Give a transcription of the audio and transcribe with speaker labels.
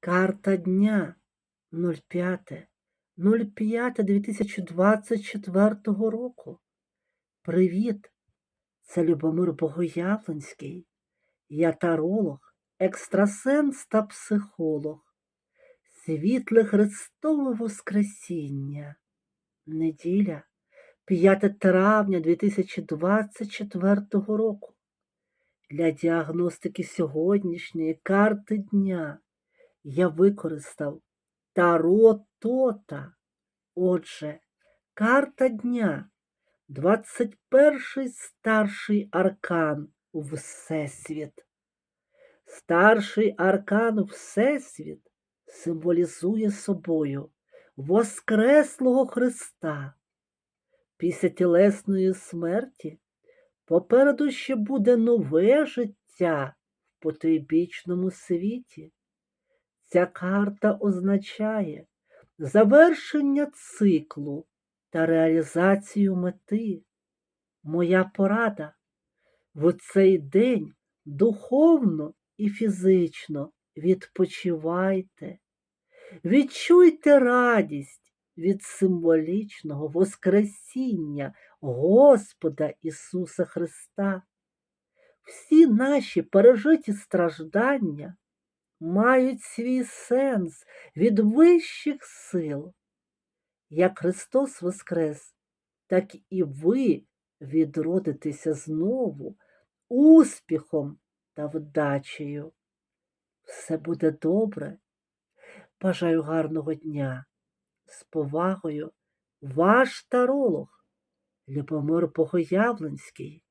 Speaker 1: Карта дня 05. 05 2024 року. Привіт! Це Любомир Богоявленський. Я таролог, екстрасенс та психолог. Світле Христове Воскресіння. Неділя, 5 травня 2024 року. Для діагностики сьогоднішньої карти дня я використав Таро Тота. Отже, карта дня 21 старший аркан Всесвіт. Старший аркан Всесвіт символізує собою Воскреслого Христа. Після тілесної смерті попереду ще буде нове життя в потойбічному світі. Ця карта означає завершення циклу та реалізацію мети. Моя порада в цей день духовно і фізично відпочивайте, відчуйте радість від символічного Воскресіння Господа Ісуса Христа. Всі наші пережиті страждання мають свій сенс від вищих сил. Як Христос Воскрес, так і ви відродитеся знову успіхом та вдачею. Все буде добре. Бажаю гарного дня. З повагою, ваш таролог Любомир Богоявленський.